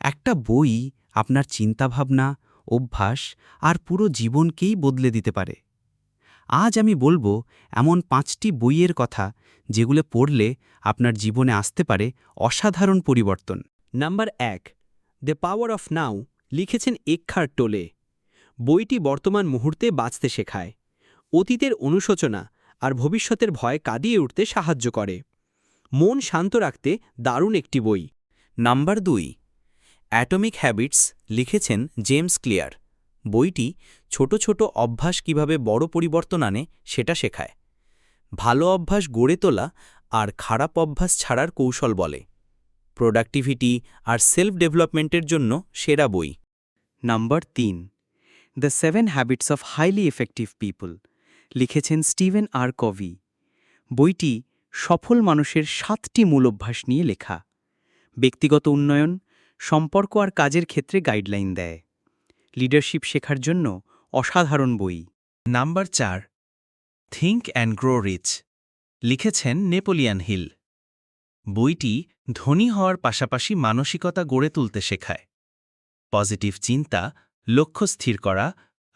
একটা বই আপনার চিন্তাভাবনা, অভ্যাস আর পুরো জীবনকেই বদলে দিতে পারে। আজ আমি বলব এমন পাঁচটি বইয়ের কথা যেগুলো পড়লে আপনার জীবনে আসতে পারে অসাধারণ পরিবর্তন। নাম্বার এক, দ্য পাওয়ার অফ নাও লিখেছেন এক্ষার টোলে। বইটি বর্তমান মুহূর্তে বাঁচতে শেখায়। অতীতের অনুশোচনা আর ভবিষ্যতের ভয় কাঁদিয়ে উঠতে সাহায্য করে। মন শান্ত রাখতে দারুণ একটি বই। নাম্বার দুই অ্যাটমিক হ্যাবিটস লিখেছেন জেমস ক্লিয়ার। বইটি ছোট ছোট অভ্যাস কীভাবে বড় পরিবর্তন আনে সেটা শেখায়। ভালো অভ্যাস গড়ে তোলা আর খারাপ অভ্যাস ছাড়ার কৌশল বলে। প্রোডাক্টিভিটি আর সেলফ ডেভেলপমেন্টের জন্য সেরা বই। নাম্বার তিন, the seven habits of highly effective people, লিখেছেন স্টিভেন আর কভি। বইটি সফল মানুষের সাতটি মূল অভ্যাস নিয়ে লেখা। ব্যক্তিগত উন্নয়ন সম্পর্ক আর কাজের ক্ষেত্রে গাইডলাইন দেয়। লিডারশিপ শেখার জন্য অসাধারণ বই। নাম্বার চার থিঙ্ক অ্যান্ড গ্রো রিচ লিখেছেন নেপোলিয়ান হিল। বইটি ধনী হওয়ার পাশাপাশি মানসিকতা গড়ে তুলতে শেখায়। পজিটিভ চিন্তা, লক্ষ্য স্থির করা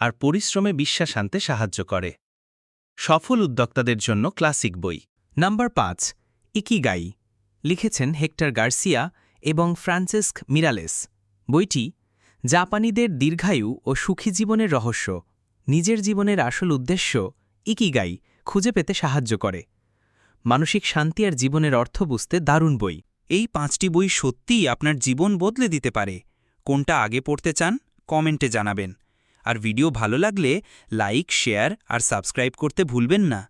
আর পরিশ্রমে বিশ্বাস আনতে সাহায্য করে। সফল উদ্যোক্তাদের জন্য ক্লাসিক বই। নাম্বার পাঁচ, ইকিগাই। লিখেছেন হেক্টর গার্সিয়া এবং ফ্রান্সিস্ক মিরালেস। বইটি জাপানিদের দীর্ঘায়ু ও সুখী জীবনের রহস্য। নিজের জীবনের আসল উদ্দেশ্য ইকিগাই খুঁজে পেতে সাহায্য করে। মানসিক শান্তি আর জীবনের অর্থ বুঝতে দারুণ বই। এই পাঁচটি বই সত্যিই আপনার জীবন বদলে দিতে পারে। কোনটা আগে পড়তে চান, কমেন্টে জানাবেন। আর ভিডিও ভালো লাগলে লাইক, শেয়ার আর সাবস্ক্রাইব করতে ভুলবেন না।